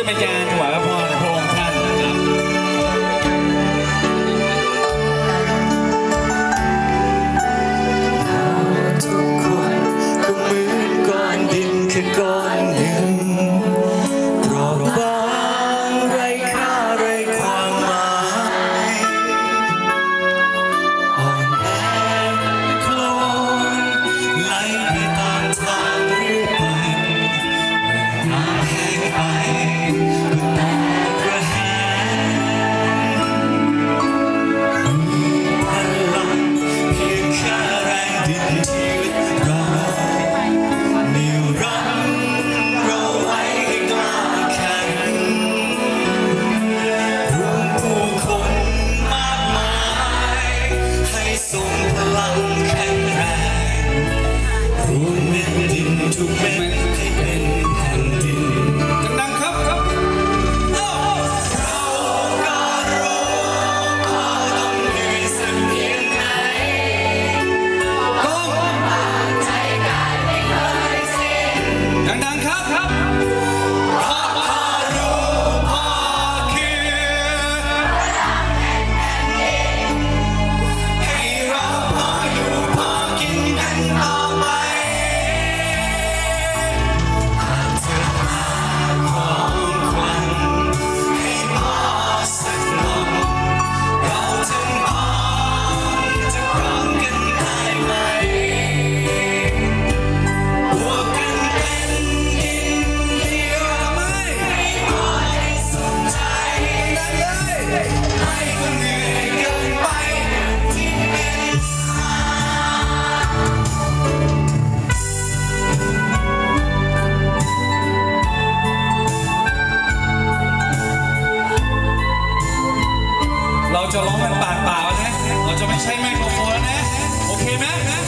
้นไปจานหวานกระพอ เราจะร้องมันปากเปล่านะ เราจะไม่ใช้ไมโครโฟนนะ โอเคไหมนะ